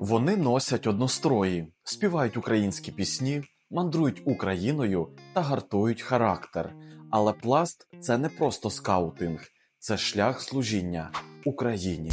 Вони носять однострої, співають українські пісні, мандрують Україною та гартують характер. Але пласт це не просто скаутинг, це шлях служіння Україні.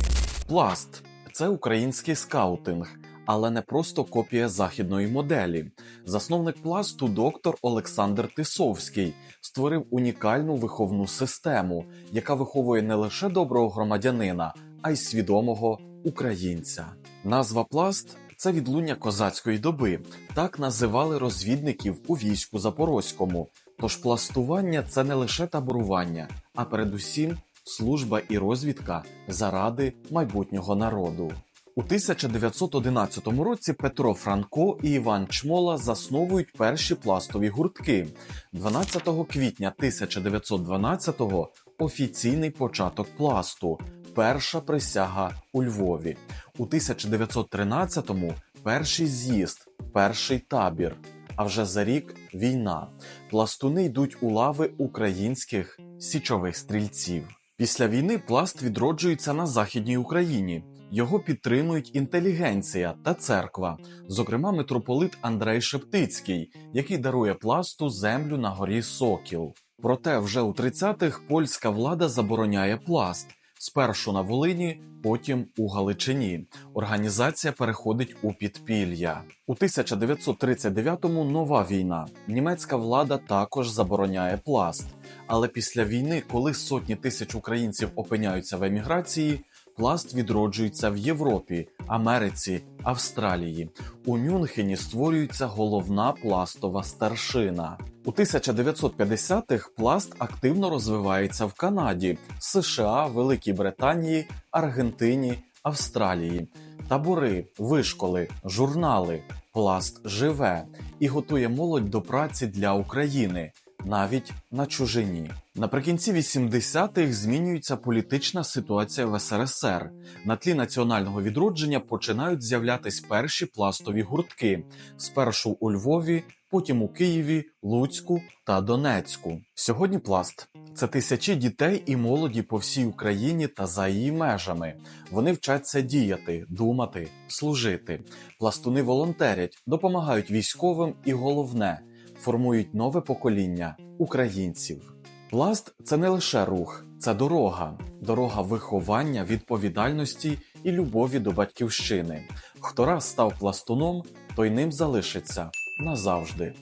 Пласт це український скаутинг, але не просто копія західної моделі. Засновник пласту доктор Олександр Тисовський створив унікальну виховну систему, яка виховує не лише доброго громадянина, а й свідомого українця. Назва пласт це відлуння козацької доби. Так називали розвідників у війську Запорозькому. Тож пластування це не лише таборування, а передусім служба і розвідка заради майбутнього народу. У 1911 році Петро Франко і Іван Чмола засновують перші пластові гуртки. 12 квітня 1912-го офіційний початок пласту, перша присяга у Львові. У 1913-му перший з'їзд, перший табір. А вже за рік війна. Пластуни йдуть у лави українських січових стрільців. Після війни пласт відроджується на Західній Україні. Його підтримують інтелігенція та церква, зокрема митрополит Андрей Шептицький, який дарує пласту землю на горі Сокіл. Проте вже у 30-х польська влада забороняє пласт. Спершу на Волині, потім у Галичині. Організація переходить у підпілля. У 1939-му нова війна. Німецька влада також забороняє пласт. Але після війни, коли сотні тисяч українців опиняються в еміграції, пласт відроджується в Європі, Америці, Австралії. У Мюнхені створюється головна пластова старшина. У 1950-х пласт активно розвивається в Канаді, США, Великій Британії, Аргентині, Австралії. Табори, вишколи, журнали. Пласт живе і готує молодь до праці для України навіть на чужині. Наприкінці 80-х змінюється політична ситуація в СРСР. На тлі національного відродження починають з'являтись перші пластові гуртки спершу у Львові, потім у Києві, Луцьку та Донецьку. Сьогодні пласт це тисячі дітей і молоді по всій Україні та за її межами. Вони вчаться діяти, думати, служити. Пластуни волонтерять, допомагають військовим і головне формують нове покоління українців. Пласт це не лише рух, це дорога, дорога виховання, відповідальності і любові до батьківщини. Хто раз став пластуном, той ним залишиться назавжди.